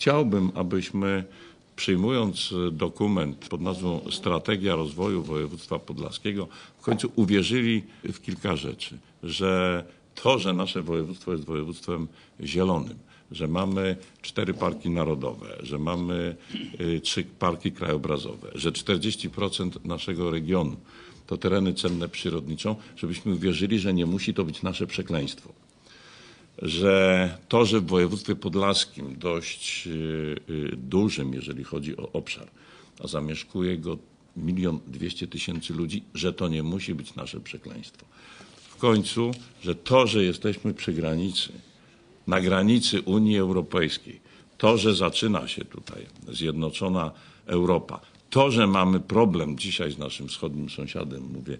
Chciałbym, abyśmy przyjmując dokument pod nazwą Strategia Rozwoju Województwa Podlaskiego, w końcu uwierzyli w kilka rzeczy, że to, że nasze województwo jest województwem zielonym, że mamy cztery parki narodowe, że mamy y, trzy parki krajobrazowe, że 40% naszego regionu to tereny cenne przyrodniczo, żebyśmy uwierzyli, że nie musi to być nasze przekleństwo. Że to, że w województwie podlaskim dość y, y, dużym, jeżeli chodzi o obszar, a zamieszkuje go milion dwieście tysięcy ludzi, że to nie musi być nasze przekleństwo. W końcu, że to, że jesteśmy przy granicy, na granicy Unii Europejskiej, to, że zaczyna się tutaj zjednoczona Europa, to, że mamy problem dzisiaj z naszym wschodnim sąsiadem, mówię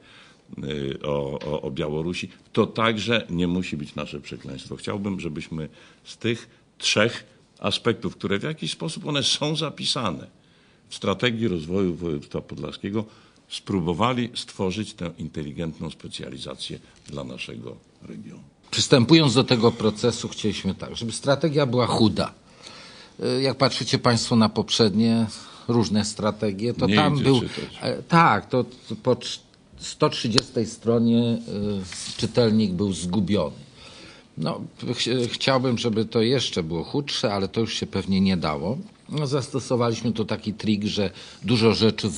y, o, o, o Białorusi, to także nie musi być nasze przekleństwo. Chciałbym, żebyśmy z tych trzech aspektów, które w jakiś sposób one są zapisane w strategii rozwoju województwa podlaskiego, spróbowali stworzyć tę inteligentną specjalizację dla naszego regionu. Przystępując do tego procesu, chcieliśmy tak, żeby strategia była chuda. Y, Jak patrzycie Państwo na poprzednie różne strategie, to Nie tam był. czytać. e, Tak, to to po trz- 130 stronie y, czytelnik był zgubiony. No, ch- chciałbym, żeby to jeszcze było chudsze, ale to już się pewnie nie dało. No, zastosowaliśmy tu taki trik, że dużo rzeczy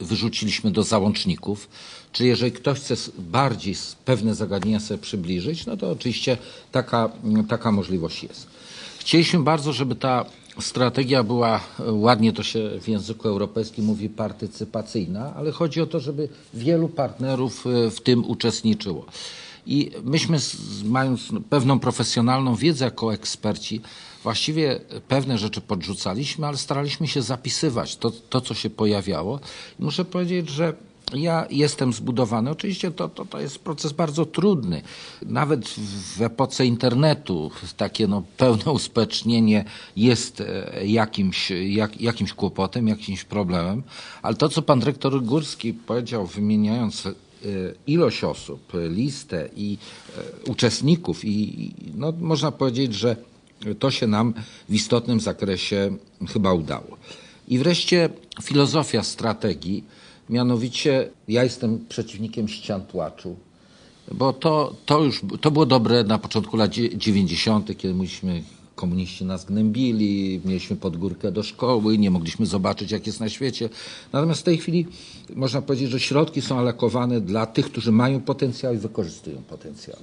wyrzuciliśmy do załączników. Czyli jeżeli ktoś chce bardziej pewne zagadnienia sobie przybliżyć, no to oczywiście taka, taka możliwość jest. Chcieliśmy bardzo, żeby ta strategia była, e, ładnie to się w języku europejskim mówi, partycypacyjna, ale chodzi o to, żeby wielu partnerów e, w tym uczestniczyło. I myśmy, mając pewną profesjonalną wiedzę jako eksperci, właściwie pewne rzeczy podrzucaliśmy, ale staraliśmy się zapisywać to, to co się pojawiało. I muszę powiedzieć, że ja jestem zbudowany. Oczywiście to, to, to jest proces bardzo trudny. Nawet w epoce internetu takie no, pełne uspecznienie jest e, jakimś, jak, jakimś kłopotem, jakimś problemem. Ale to, co pan dyrektor Górski powiedział, wymieniając e, ilość osób, listę i e, uczestników, i no, można powiedzieć, że to się nam w istotnym zakresie chyba udało. I wreszcie filozofia strategii. Mianowicie ja jestem przeciwnikiem ścian tłaczu, bo to, to już to było dobre na początku lat dzie- 90., kiedy mówiliśmy, komuniści nas gnębili, mieliśmy podgórkę do szkoły, nie mogliśmy zobaczyć, jak jest na świecie. Natomiast w tej chwili można powiedzieć, że środki są alokowane dla tych, którzy mają potencjał i wykorzystują potencjał.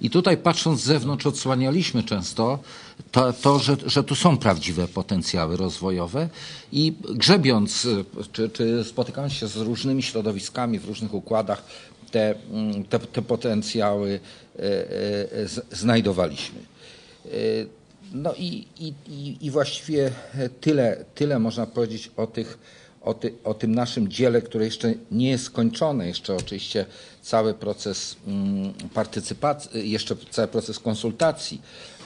I tutaj patrząc z zewnątrz odsłanialiśmy często to, to że, że tu są prawdziwe potencjały rozwojowe i grzebiąc y, czy, czy spotykając się z różnymi środowiskami w różnych układach, te, mm, te, te potencjały y, y, znajdowaliśmy. No i, i, i właściwie tyle, tyle można powiedzieć o, tych, o, ty, o tym naszym dziele, które jeszcze nie jest skończone. Jeszcze oczywiście cały proces mm, partycypacji, jeszcze cały proces konsultacji,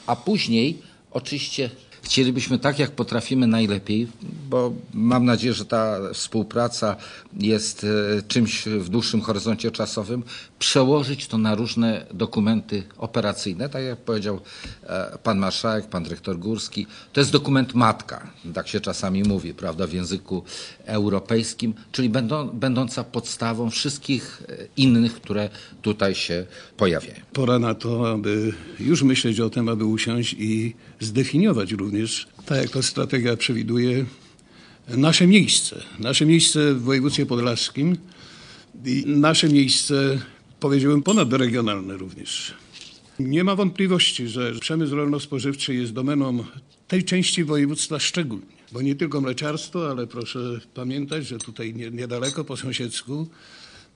a później oczywiście chcielibyśmy tak, jak potrafimy najlepiej, bo mam nadzieję, że ta współpraca jest e, czymś w dłuższym horyzoncie czasowym, przełożyć to na różne dokumenty operacyjne. Tak jak powiedział e, pan marszałek, pan dyrektor Górski, to jest dokument matka, tak się czasami mówi, prawda, w języku europejskim, czyli będą, będąca podstawą wszystkich e, innych, które tutaj się pojawiają. Pora na to, aby już myśleć o tym, aby usiąść i zdefiniować również, tak jak ta strategia przewiduje, nasze miejsce. Nasze miejsce w województwie podlaskim i nasze miejsce, powiedziałbym, ponadregionalne również. Nie ma wątpliwości, że przemysł rolno-spożywczy jest domeną tej części województwa szczególnie, bo nie tylko mleczarstwo, ale proszę pamiętać, że tutaj nie- niedaleko po sąsiedzku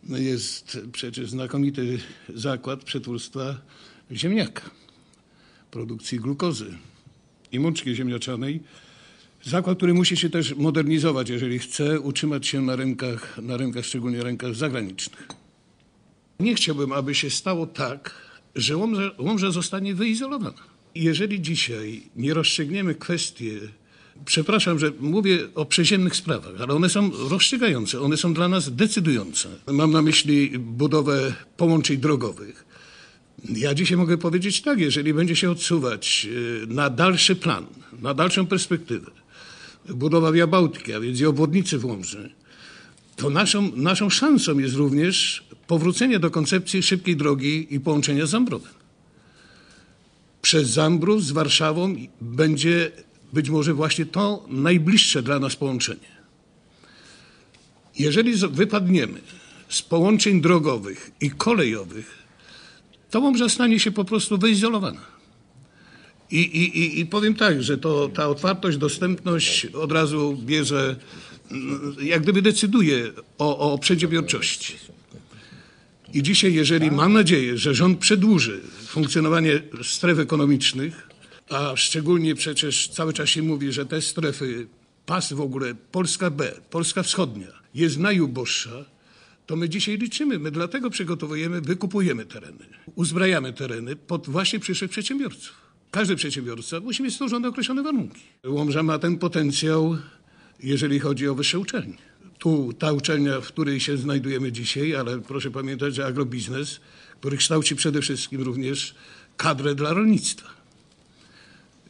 jest przecież znakomity zakład przetwórstwa ziemniaka, produkcji glukozy i mączki ziemniaczanej. Zakład, który musi się też modernizować, jeżeli chce utrzymać się na rynkach, na rynkach szczególnie rynkach zagranicznych. Nie chciałbym, aby się stało tak, że Łomża, Łomża zostanie wyizolowana. Jeżeli dzisiaj nie rozstrzygniemy kwestii, przepraszam, że mówię o przeziemnych sprawach, ale one są rozstrzygające, one są dla nas decydujące. Mam na myśli budowę połączeń drogowych, Ja dzisiaj mogę powiedzieć tak, jeżeli będzie się odsuwać y, na dalszy plan, na dalszą perspektywę, budowa Via Bałtyki, a więc i obwodnicy w Łomży, to naszą, naszą szansą jest również powrócenie do koncepcji szybkiej drogi i połączenia z Zambrowem. Przez Zambrów z Warszawą będzie być może właśnie to najbliższe dla nas połączenie. Jeżeli wypadniemy z połączeń drogowych i kolejowych, to Łomża stanie się po prostu wyizolowana. I, i, i, powiem tak, że to, ta otwartość, dostępność od razu bierze, mm, jak gdyby decyduje o, o przedsiębiorczości. I dzisiaj, jeżeli mam nadzieję, że rząd przedłuży funkcjonowanie stref ekonomicznych, a szczególnie przecież cały czas się mówi, że te strefy, pas w ogóle, Polska B, Polska Wschodnia jest najuboższa, to my dzisiaj liczymy. My dlatego przygotowujemy, wykupujemy tereny, uzbrajamy tereny pod właśnie przyszłych przedsiębiorców. Każdy przedsiębiorca musi mieć stworzone określone warunki. Łomża ma ten potencjał, jeżeli chodzi o wyższe uczelnie. Tu ta uczelnia, w której się znajdujemy dzisiaj, ale proszę pamiętać, że agrobiznes, który kształci przede wszystkim również kadrę dla rolnictwa.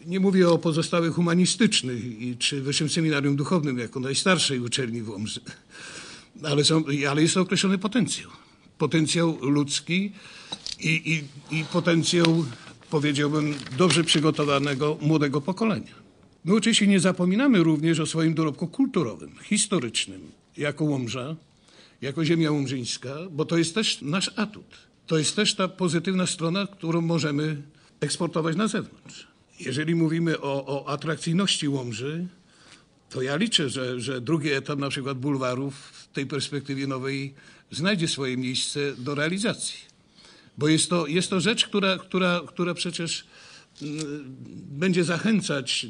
Nie mówię o pozostałych humanistycznych i, czy Wyższym Seminarium Duchownym jako najstarszej uczelni w Łomży, ale, są, ale jest określony potencjał. Potencjał ludzki i, i, i potencjał, powiedziałbym, dobrze przygotowanego młodego pokolenia. My oczywiście nie zapominamy również o swoim dorobku kulturowym, historycznym, jako Łomża, jako ziemia łomżyńska, bo to jest też nasz atut. To jest też ta pozytywna strona, którą możemy eksportować na zewnątrz. Jeżeli mówimy o, o atrakcyjności Łomży, to ja liczę, że, że drugi etap na przykład bulwarów w tej perspektywie nowej znajdzie swoje miejsce do realizacji. Bo jest to, jest to rzecz, która, która, która przecież mm, będzie zachęcać.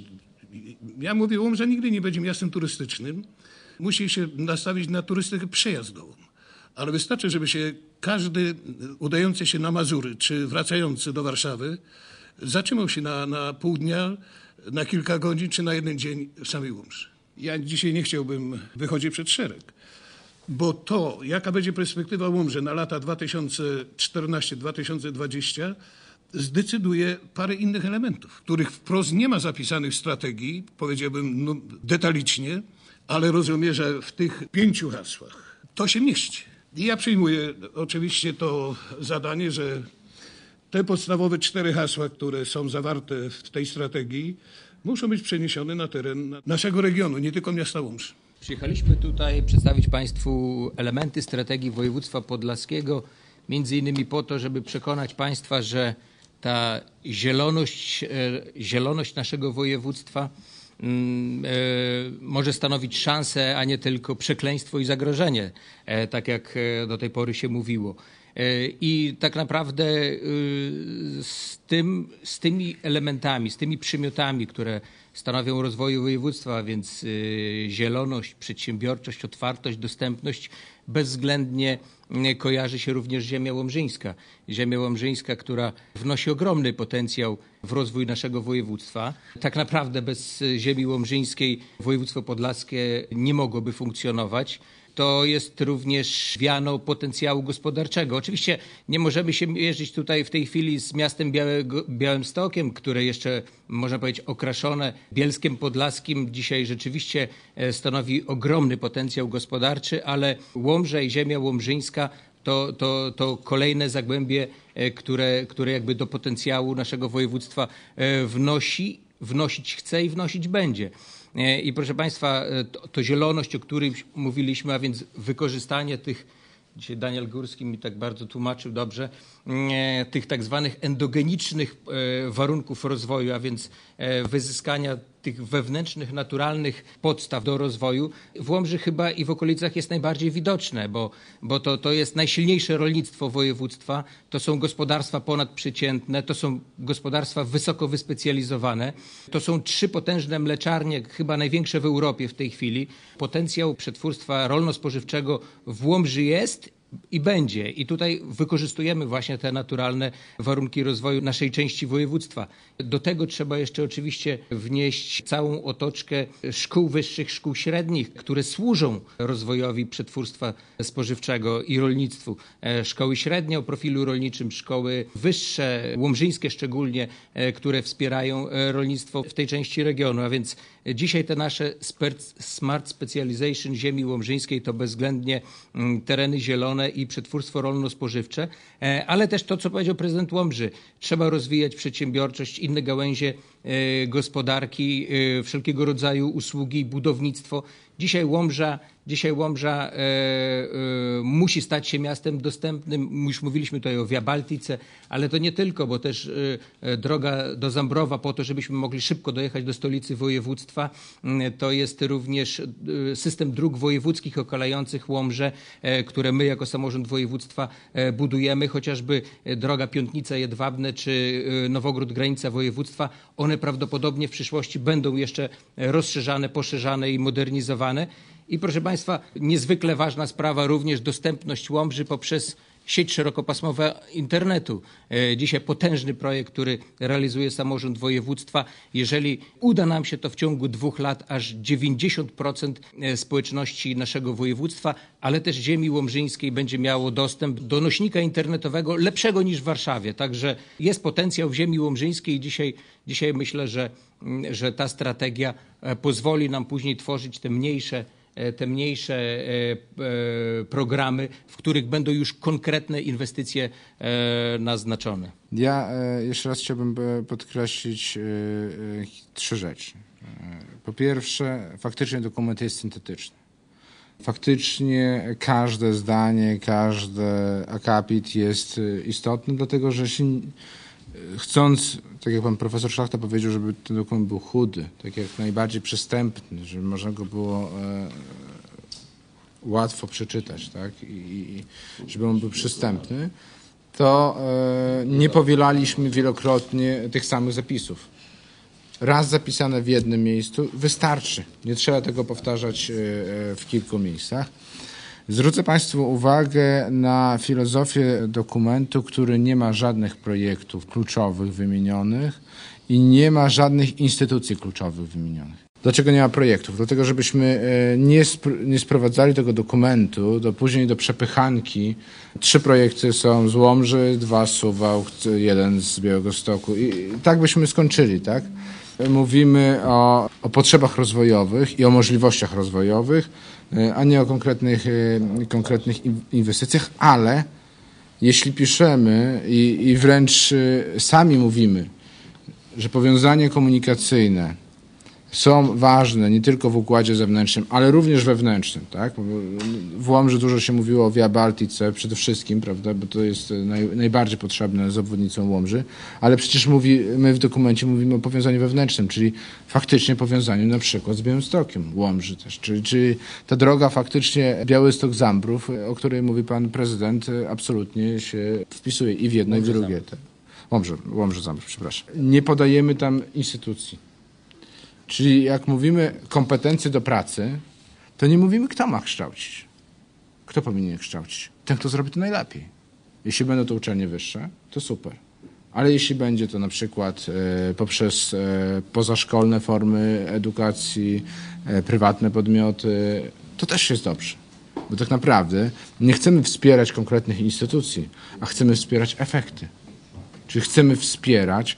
Ja mówię, Łomża nigdy nie będzie miastem turystycznym. Musi się nastawić na turystykę przejazdową. Ale wystarczy, żeby się każdy udający się na Mazury czy wracający do Warszawy zatrzymał się na, na pół dnia, na kilka godzin czy na jeden dzień w samej Łomży. Ja dzisiaj nie chciałbym wychodzić przed szereg, bo to, jaka będzie perspektywa Łomży na lata 2014-2020, zdecyduje parę innych elementów, których wprost nie ma zapisanych w strategii, powiedziałbym no, detalicznie, ale rozumiem, że w tych pięciu hasłach to się mieści. I ja przyjmuję oczywiście to zadanie, że te podstawowe cztery hasła, które są zawarte w tej strategii, muszą być przeniesione na teren naszego regionu, nie tylko miasta Łomży. Przyjechaliśmy tutaj przedstawić Państwu elementy strategii województwa podlaskiego, między innymi po to, żeby przekonać Państwa, że ta zieloność, e, zieloność naszego województwa mm, e, może stanowić szansę, a nie tylko przekleństwo i zagrożenie, e, tak jak do tej pory się mówiło. E, I tak naprawdę y, z, tym, z tymi elementami, z tymi przymiotami, które stanowią rozwoju województwa, więc y, zieloność, przedsiębiorczość, otwartość, dostępność, bezwzględnie kojarzy się również ziemia łomżyńska. Ziemia łomżyńska, która wnosi ogromny potencjał w rozwój naszego województwa. Tak naprawdę bez ziemi łomżyńskiej województwo podlaskie nie mogłoby funkcjonować to jest również wiano potencjału gospodarczego. Oczywiście nie możemy się mierzyć tutaj w tej chwili z miastem Białego, Białymstokiem, które jeszcze, można powiedzieć, okraszone Bielskiem Podlaskim dzisiaj rzeczywiście e, stanowi ogromny potencjał gospodarczy, ale Łomża i ziemia łomżyńska to, to, to kolejne zagłębie, e, które, które jakby do potencjału naszego województwa e, wnosi, wnosić chce i wnosić będzie. E, I proszę Państwa, e, to, to zieloność, o której mówiliśmy, a więc wykorzystanie tych, dzisiaj Daniel Górski mi tak bardzo tłumaczył dobrze, e, tych tak zwanych endogenicznych warunków rozwoju, a więc wyzyskania tych wewnętrznych, naturalnych podstaw do rozwoju w Łomży chyba i w okolicach jest najbardziej widoczne, bo, bo to, to jest najsilniejsze rolnictwo województwa, to są gospodarstwa ponadprzeciętne, to są gospodarstwa wysoko wyspecjalizowane, to są trzy potężne mleczarnie, chyba największe w Europie w tej chwili. Potencjał przetwórstwa rolno-spożywczego w Łomży jest i będzie. I tutaj wykorzystujemy właśnie te naturalne warunki rozwoju naszej części województwa. Do tego trzeba jeszcze oczywiście wnieść całą otoczkę szkół wyższych, szkół średnich, które służą rozwojowi przetwórstwa spożywczego i rolnictwu. E, Szkoły średnie o profilu rolniczym, szkoły wyższe, łomżyńskie szczególnie, e, które wspierają e, rolnictwo w tej części regionu. A więc dzisiaj te nasze smart specialization ziemi łomżyńskiej to bezwzględnie mm, tereny zielone i przetwórstwo rolno-spożywcze, e, ale też to, co powiedział prezydent Łomży. Trzeba rozwijać przedsiębiorczość, inne gałęzie gospodarki, e, wszelkiego rodzaju usługi, budownictwo. Dzisiaj Łomża, dzisiaj Łomża e, e, musi stać się miastem dostępnym. Już mówiliśmy tutaj o Via ale to nie tylko, bo też e, e, droga do Zambrowa po to, żebyśmy mogli szybko dojechać do stolicy województwa. Mm, To jest również e, system dróg wojewódzkich okalających Łomże, e, które my jako samorząd województwa e, budujemy, chociażby e, droga Piątnica Jedwabne czy e, Nowogród granica województwa. One prawdopodobnie w przyszłości będą jeszcze rozszerzane, poszerzane i modernizowane. I proszę Państwa, niezwykle ważna sprawa również dostępność Łomży poprzez sieć szerokopasmowa internetu. E, Dzisiaj potężny projekt, który realizuje samorząd województwa. Jeżeli uda nam się to w ciągu dwóch lat, aż 90% e, społeczności naszego województwa, ale też ziemi łomżyńskiej będzie miało dostęp do nośnika internetowego lepszego niż w Warszawie. Także jest potencjał w ziemi łomżyńskiej i dzisiaj, dzisiaj myślę, że, mm, że ta strategia e, pozwoli nam później tworzyć te mniejsze te mniejsze e, e, programy, w których będą już konkretne inwestycje e, naznaczone. Ja e, jeszcze raz chciałbym e, podkreślić e, e, trzy rzeczy. E, Po pierwsze, faktycznie dokument jest syntetyczny. Faktycznie każde zdanie, każdy akapit jest e, istotny, dlatego że e, chcąc, tak jak pan profesor Szlachta powiedział, żeby ten dokument był chudy, tak jak najbardziej przystępny, żeby można go było e, łatwo przeczytać, tak? I, i żeby on był przystępny, to e, nie powielaliśmy wielokrotnie tych samych zapisów. Raz zapisane w jednym miejscu wystarczy. Nie trzeba tego powtarzać e, e, w kilku miejscach. Zwrócę Państwu uwagę na filozofię dokumentu, który nie ma żadnych projektów kluczowych wymienionych i nie ma żadnych instytucji kluczowych wymienionych. Dlaczego nie ma projektów? Dlatego, żebyśmy e, nie, nie sprowadzali tego dokumentu do później do przepychanki. Trzy projekty są z Łomży, dwa z Suwałk, jeden z Białegostoku i tak byśmy skończyli, tak? Mówimy o, o potrzebach rozwojowych i o możliwościach rozwojowych, e, a nie o konkretnych, e, konkretnych in- inwestycjach, ale jeśli piszemy i, i wręcz e, sami mówimy, że powiązania komunikacyjne są ważne nie tylko w układzie zewnętrznym, ale również wewnętrznym. Tak? Bo W Łomży dużo się mówiło o Via Baltice przede wszystkim, prawda? bo to jest naj, najbardziej potrzebne z obwodnicą Łomży, ale przecież mówi, my w dokumencie mówimy o powiązaniu wewnętrznym, czyli faktycznie powiązaniu na przykład z Białymstokiem, Łomży też. Czyli, czyli ta droga faktycznie Białystok-Zambrów, o której mówi pan prezydent, absolutnie się wpisuje i w jedno i w drugie. Łomży, Łomży Zambrów, przepraszam. Nie podajemy tam instytucji. Czyli jak mówimy kompetencje do pracy, to nie mówimy, kto ma kształcić. Kto powinien kształcić? Ten, kto zrobi to najlepiej. Jeśli będą to uczelnie wyższe, to super. Ale jeśli będzie to na przykład e, poprzez e, pozaszkolne formy edukacji, e, prywatne podmioty, to też jest dobrze. Bo tak naprawdę nie chcemy wspierać konkretnych instytucji, a chcemy wspierać efekty. Czyli chcemy wspierać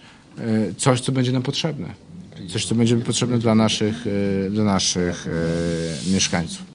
coś, co będzie nam potrzebne. Coś, co będzie potrzebne dla naszych, e, dla naszych e, mieszkańców.